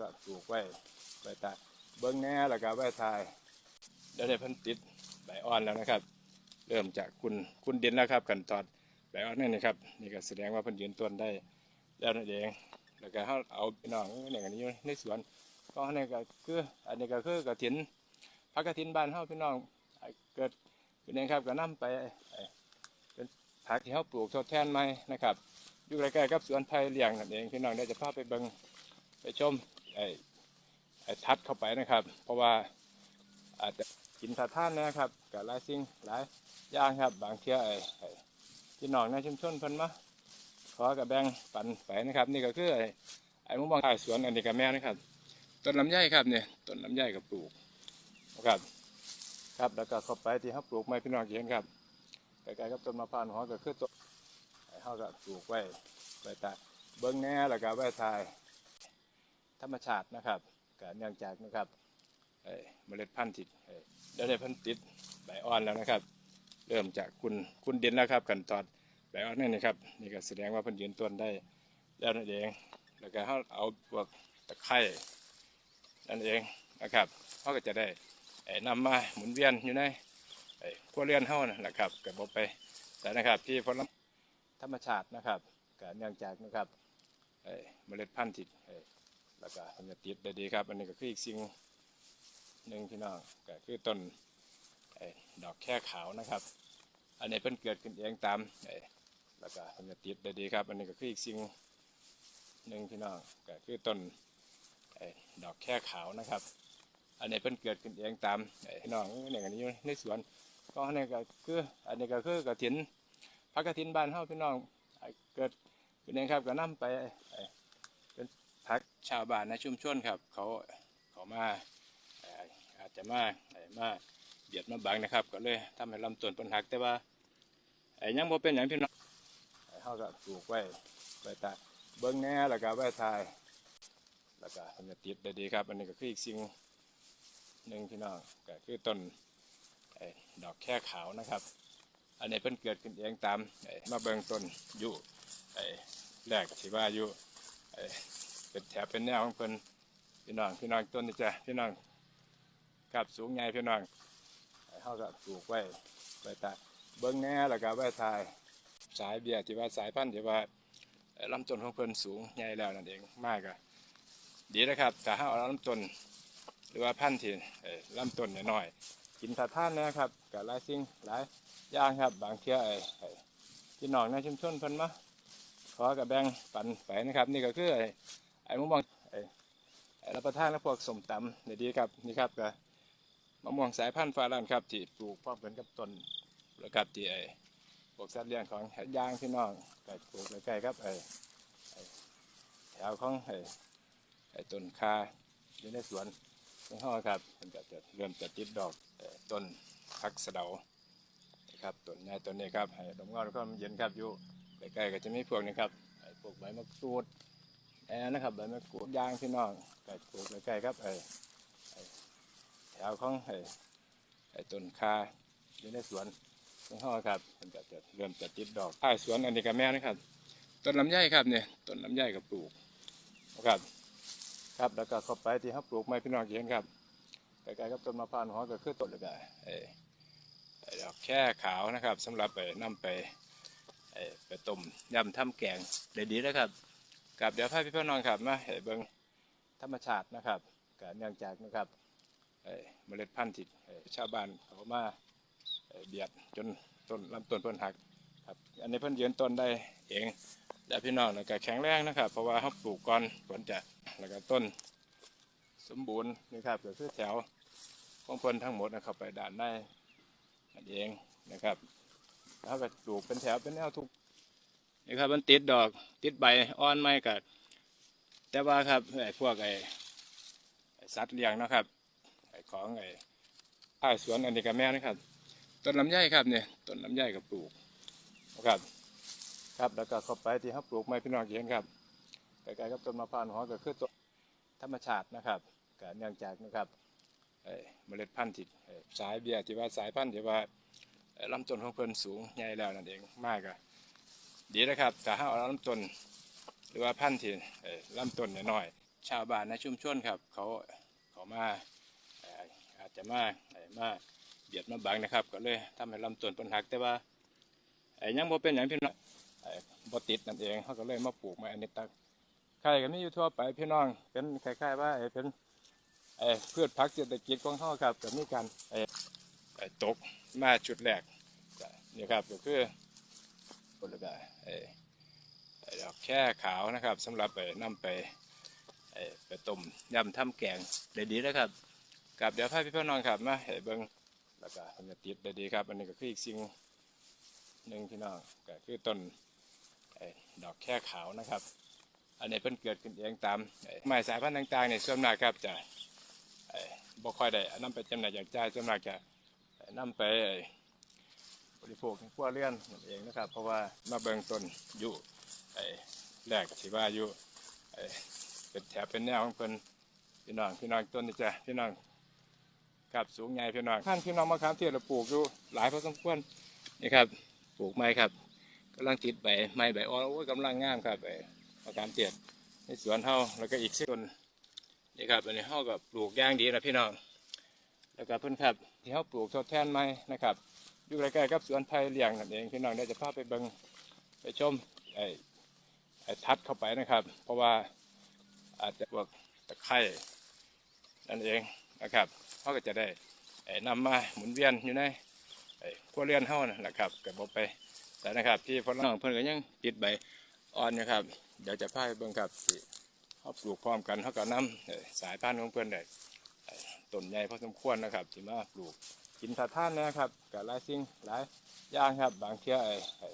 ก็ปลูกไว้ไว้ตาเบิ้งแน่แล้วก็ไว้ทายเดี๋ยวได้พิ่นติดใบอ่อนแล้วนะครับ เริ่มจากคุณคุณดินแล้วครับกันตอนใบอ่อนนี่นะครับนี่ก็แสดงว่าพิ่นยืนต้นได้แล้วนั่นเองแล้วก็เขาเอาพี่น้องเนี่ยอันนี้อยู่ในสวนก็อันนี้ก็คืออันนี้ก็คือกระถินพักกระถินบ้านเฮาพี่น้องเกิดเป็นเองครับก็นํไปไอ้เป็นผักที่เฮาปลูกทดแทนใหมนะครับอยู่ใกล้ๆกับสวนไผ่เลี้ยงนั่นเองพี่น้องเดี๋ยวจะพาไปเบิ่งไปชม ไอ้ไอ้ทัดเข้าไปนะครับ เพราะว่าอาจจะกินสะท่านนะครับกับหลายสิ่งหลายอย่างครับ บางเที่ยไอ้ไอ้พี่น้องในชุมชนเพิ่นมาขอกับแบงปันไปนะครับ นี่ก็คือไอ้ไอ้มุมมองท้ายสวนอันนี้กับแม่นะครับต้นลำไยครับเนี่ยต้นลำไยกับปลูกนะครับ ครับแล้วก็เข้าไปที่เขาปลูกไม้พี่น้องเห็นครับใกล้ๆกับต้นมะพร้าวหัวก็คือต้นเขาก็ปลูกไว้ไว้ตาเบิ้งแน่แล้วก็ไว้ทาย ธรรมชาตินะครับก็เนื่องจากนะครับเอ่อเมล็ดพันธุ์ที่เอ่อได้ได้พันธุ์ติดใบอ่อนแล้วนะครับ เริ่มจากคุณคุณเดินแล้วครับกันตอนใบอ่อนนี่นะครับนี่ก็แสดงว่าพันธุ์ยืนต้นได้แล้วนั่นเองแล้วก็เขาเอาพวกตะไคร้นั่นเองนะครับเขาก็จะได้เอ่อนำมาหมุนเวียนอยู่ในเอ่อครัวเรือนเขานะนะครับกับบไปแต่นะครับที่ผลธรรมชาตินะครับก็เนื่องจากนะครับเอ่อเมล็ดพันธุ์ที่เอ่อ แล้วก็มันจะติดได้ดีครับ อันนี้ก็คืออีกสิ่งหนึ่งพี่น้องก็คือต้นดอกแค่ขาวนะครับ อันนี้เพิ่นเกิดขึ้นเองตามแล้วก็มันจะติดได้ดีครับ อันนี้ก็คืออีกสิ่งหนึ่งพี่น้องก็คือต้นดอกแค่ขาวนะครับ อันนี้เพิ่นเกิดขึ้นเองตามพี่น้องเนี่ยอันนี้อยู่ในสวนก็อันนี้ก็คืออันนี้ก็คือกระถินพักกระถินบ้านเฮาพี่น้องเกิดเป็นเองครับก็นํไปไป ชาวบ้านในชุมชนครับ เขาเขามาอาจจะมาไอ้มาเบียดมาบังนะครับ ก็เลยทำให้ลำต้นเปิ้นหักแต่ว่าไอ้ยังบ่เป็นหยังพี่น้องไอ้เฮาก็ปลูกไว้ไว้ตาเบิ่งแน่แล้วก็ไว้ทาย แล้วก็มันจะติดได้ดีครับ อันนี้ก็คืออีกสิ่งหนึ่งพี่น้องก็คือต้นดอกแค่ขาวนะครับ อันนี้เพิ่นเกิดขึ้นเองตามมาเบิ่งต้นอยู่แรกที่ว่าอยู่ เป็นแถวเป็นแนวของเพิ่นพี่น้องพี่น้องต้นนี่จ้ะพี่น้องครับสูงใหญ่พี่น้องไอ้เฮาก็ปลูกไว้ไว้ตาเบิ่งแน่แล้วก็ไว้ทายสายเบียร์ที่ว่าสายพันธุ์ที่ว่าลำต้นของเพิ่นสูงใหญ่แล้วนั่นเองมากอะดีนะครับแต่ถ้าเอาลำต้นหรือว่าพันธุ์ที่ลำต้นน้อยๆกินสะท่านนะครับกับหลายสิ่งหลายย่างครับ บางเที่ยไอ้ไอ้พี่น้องในชุมชนเพิ่นมาขอกับแบ่งปันไปนะครับ นี่ก็คือ ไอ้มะม่วงไอ้รับประทานและพวกสมตำนี่ดีครับนี่ครับก็มะม่วงสายพันธุ์ฟ้าลันครับที่ปลูกพร้อมกันกับต้นแล้วกับที่ไอ้พวกสัตว์เลี้ยงของย่างพี่น้องก็ปลูกใกล้ๆครับไอ้แถวของไอ้ไอ้ต้นคาอยู่ในสวนของห้อครับมันก็จะเริ่มจะติดดอกต้นพักสะเดาครับต้นไม้ต้นนี้ครับให้ลมร้อนก็เย็นครับอยู่ใกล้ๆก็จะมีพวกนี้ครับพวกใบมะกรูด แอนนะครับใบมะกรูดยางพี่น้องใกล้ปลูกใกล้ๆครับไอ้ไอ้แถวของไอ้ไอ้ต้นคาอยู่ในสวนของห้อครับมันจะเริ่มจะติดดอกใต้สวนอันนี้ก็แม่นะครับต้นลำไยครับเนี่ยต้นลำไยกับปลูกนะครับ ครับแล้วก็เข้าไปที่เขาปลูกไม้พี่น้องเห็นครับใกล้ๆกับต้นมะพร้าวหัวก็คือต้นเลยก็ไอ้ดอกแค่ขาวนะครับสำหรับไปนํไปไปต้มยำทำแกงได้ดีนะครับ กับเดี๋ยวพาพี่พ่อน้องครับมาให้เบิ่งธรรมชาตินะครับกับเนื่องจากนะครับเอ่อเมล็ดพันธุ์ที่ชาวบ้านเขามาเบียดจนต้นลำต้นเพิ่นหักครับอันนี้เพิ่นยืนต้นได้เองและพี่น้องแล้วก็แข็งแรงนะครับ เพราะว่าเขาปลูกก่อนฝนจะแล้วก็ต้นสมบูรณ์นะครับก็คือแถวของเพิ่นทั้งหมดนะครับไปด้านในนั่นเองนะครับแล้วก็ปลูกเป็นแถวเป็นแนวทุก นี่ครับมันติดดอกติดใบอ่อนไม้กัดแต่ว่าครับไอ้พวกไอ้สัตว์เลี้ยงนะครับไอ้ของไอ้อ้ายสวนอันนี้กับแม่นะครับต้นลำไยครับเนี่ยต้นลำไยกับปลูกนะครับ ครับแล้วก็เข้าไปที่เขาปลูกไม้พี่น้องเห็นครับใกล้ๆกับต้นมะพร้าวหัวก็คือต้นธรรมชาตินะครับก็เนื่องจากนะครับเอ่อเมล็ดพันธุ์ที่สายเบียร์ที่ว่าสายพันธุ์ที่ว่าลำต้นของเพิ่นสูงใหญ่แล้วนั่นเองมากอะ ดีนะครับแต่ถ้าเอาลำต้นหรือว่าพันธุ์ที่เออลำต้นน้อยๆชาวบ้านในชุมชนครับ เขาเขามาอาจจะมาเออมาเบียดมาบังนะครับ ก็เลยทำให้ลำต้นเพิ่นหักแต่ว่าไอ้ยังบ่เป็นอย่างพี่น้องไอ้บ่ติดนั่นเองเขาก็เลยมาปลูกม้อันนี้ตักใครก็มีอยู่ทั่วไปพี่น้อง เป็นคล้ายๆว่าไอ้เป็นไอ้พืชผักเศรษฐกิจของเขาครับก็มีการไอ้ตกมาชุดแรกก็นี่ครับก็คือ ผลไม้ไอ้ไอ้ดอกแค่ขาวนะครับสำหรับไปนำไปไปต้มยำทำแกงได้ดีนะครับกับเดี๋ยวพาพี่พ่อน้องครับมาให้เบิ้งแล้วก็มันจะติดได้ดีครับ อันนี้ก็คืออีกสิ่งหนึ่งพี่น้องก็คือต้นดอกแค่ขาวนะครับ อันนี้เพิ่นเกิดขึ้นเองตามไม้สายพันธุ์ต่างๆในส่วนมากครับจะบ่ค่อยได้เอานำไปจำหน่ายอย่างจ่ายส่วนมากจะไอ้ำไป บริโภคในครัวเรือนนั่นเองนะครับ เพราะว่ามาเบิ่งต้นอยู่ไอ้แรกสิว่าอยู่ไอ้เป็นแถวเป็นแนวของเพิ่นพี่น้องพี่น้องต้นนี่จ้ะพี่น้องครับสูงใหญ่พี่น้องท่านพี่น้องมะขามเทศเราปลูกอยู่หลายพอสมควรนี่ครับปลูกไม้ครับกำลังติดใบไม้ใบอ่อนโอ้ยกำลังงามครับไอ้มะขามเทศในสวนเฮาแล้วก็อีกส่วนนี่ครับอันนี้เฮาก็ปลูกย่างดีนะพี่น้องแล้วก็เพิ่นครับที่เฮาปลูกทดแทนไม้นะครับ อยู่ใกล้ๆกับสวนไผ่เลี้ยงนั่นเองพี่น้องเดี๋ยวจะพาไปเบิงไปชมไอ้ไอ้ทัดเข้าไปนะครับ เพราะว่าอาจจะพวกตะไคร่นั่นเองนะครับเขาก็จะได้ไอ้นำมาหมุนเวียนอยู่ในไอ้ครัวเรือนเฮานะนะครับกับบไปแต่นะครับที่พลน้องเพิ่อนก็ยังติดใบอ่อนนะครับ เดี๋ยวจะพาไปเบิงครับสิเขาปลูกพร้อมกันเขาก็นำสายพันธุ์ของเพิ่อนได้ต้นใหญ่พอสมควรนะครับที่มาปลูก กินถาท่านนะครับกับหลายสิ่งหลายอย่างครับ บางเที่ยไอ้ไอ้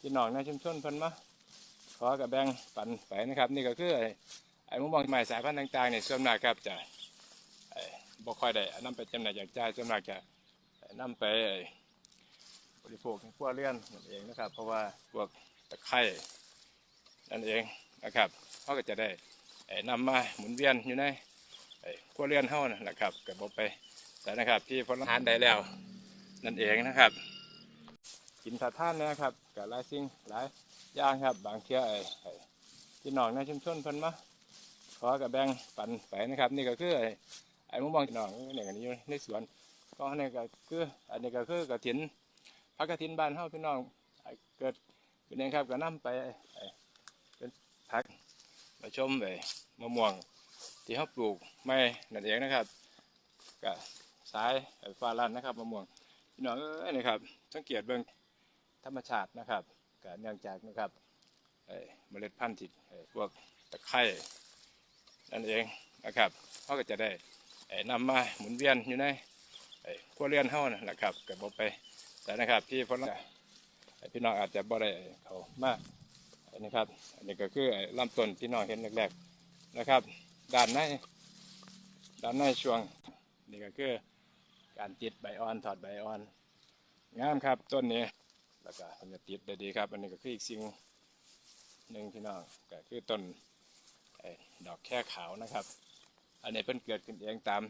พี่น้องในชุมชนเพิ่นมาขอกับแบงปันไปนะครับ นี่ก็คือไอ้ไอ้มุมมองใหม่สายพันธุ์ต่างๆเนี่ยส่วนมากครับจะไอ้บ่ค่อยได้เอานำไปจำหน่ายอย่างจ่ายส่วนมากจะนำไปไอ้บริโภคในครัวเรือนนั่นเองนะครับ เพราะว่าพวกตะไคร่นั่นเองนะครับเขาก็จะได้ไอ้นำมาหมุนเวียนอยู่ในไอ้ครัวเรือนเฮานะนะครับกับบไป แต่นะครับที่พลทานได้แล้ว นั่นเองนะครับ กินถาท่านนะครับกับหลายสิ่งหลายย่างครับ บางเที่ยไอ้ไอ้พี่น้องในชุมชนเพิ่นมาขอกับแบงปันไปนะครับ นี่ก็คือไอ้ไอ้มุมมองพี่น้องเนี่ยกันอยู่ในสวนก็นนี้ก็คืออันนี้ก็คือกระถินพักกระถินบ้านเฮาพี่น้องเกิดเป็นเองครับก็นํไปไอ้ไอ้เป็นพักมาชมไปมะม่วงที่เฮาปลูกไม่นั่นเองนะครับก็ สายฟ้าลันนะครับมะม่วงพี่น้องเอ้ยนี่ครับสังเกตเบิ่งธรรมชาตินะครับก็เนื่องจากนะครับเอ่อเมล็ดพันธุ์ที่พวกตะไคร่นั่นเองนะครับเขาก็จะได้นำมาหมุนเวียนอยู่ในเอ่อครัวเรือนเฮานะนะครับกับบไปแต่นะครับที่พลเอ่อพี่น้องอาจจะบ่ได้เขามาอันนี้ครับอันนี้ก็คือไอ้ลำต้นพี่น้องเห็นแรกๆนะครับ ด้านในด้านในช่วงนี่ก็คือ การติดใบอ่อนถอดใบอ่อนงามครับต้นนี้แล้วก็มันจะติดได้ดีครับ อันนี้ก็คืออีกสิ่งหนึ่งพี่น้องก็คือต้นดอกแค่ขาวนะครับ อันนี้เพิ่นเกิดขึ้นเองตาม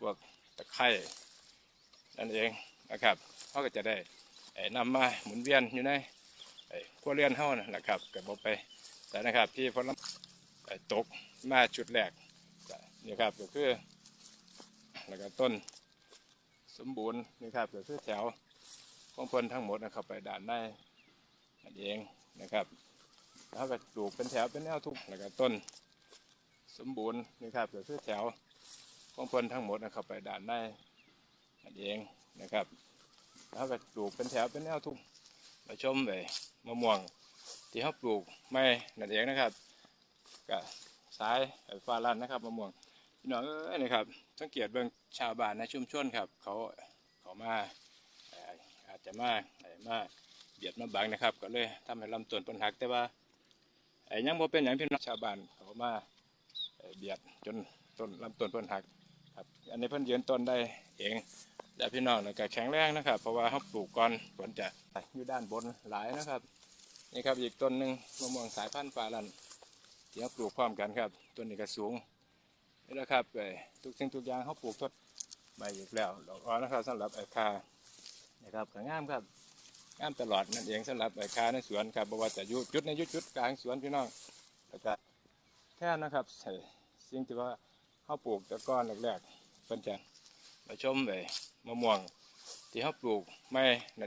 พวกตะไคร่นั่นเองนะครับเขาก็จะได้นำมาหมุนเวียนอยู่ในไอ้วเรือนเฮานะนะครับกับบไปแต่นะครับที่พลไอ้ตกมาชุดแรกก็นี่ครับก็คือแล้วก็ต้น สมบูรณ์นี่ครับก็คือแถวของเพิ่นทั้งหมดนะครับ ไปด่านในนั่นเองนะครับแล้วก็ปลูกเป็นแถวเป็นแนวทุกแล้วก็ต้น สมบูรณ์นะครับก็คือแถวของเพิ่นทั้งหมดนะครับ ไปด่านในนั่นเองนะครับแล้วก็ปลูกเป็นแถวเป็นแนวทุกมาชมไปมะม่วงที่เขาปลูกไม่นั่นเองนะครับก็สายไฟฟ้าลันนะครับมะม่วงพี่น้องเอ้ยนะครับ สังเกตเบื้องชาวบ้านในชุมชนครับ เขาเขามาอาจจะมาเอ่อมาเบียดมาบังนะครับ ก็เลยทำให้ลำต้นเปัญหักแต่ว่าไอ้ยังบ่เป็นอย่างพี่น้องชาวบ้านเขามาเบียดจนต้นลำต้นเปัญหักครับอันนี้เพิ่นยืนต้นได้เองแต่พี่น้องนี่ยก็แข็งแรงนะครับ เพราะว่าเขาปลูกก่อนฝนจะอยู่ด้านบนหลายนะครับนี่ครับอีกต้นหนึ่งมะม่วงสายพันธุ์ฟาลันที่เขาปลูกพร้อมกันครับต้นนี้ก็สูง นี่นะครับเอ่อทุกสิ่งทุกอย่างเขาปลูกทดใบอีกแล้วดอกอ่อนะครับสำหรับไอ้คานะครับก็งามครับงามตลอดนั่นเองสำหรับไอ้คาในสวนครับบ่ว่าจะยุจุดในยุจุดกลางสวนพี่น้องแล้วก็แค่นะครับสิ่งที่ว่าเฮาปลูกต่ก้อนแรกๆเพิ่นจะมาชมไปมะม่วงที่เฮาปลูกไม่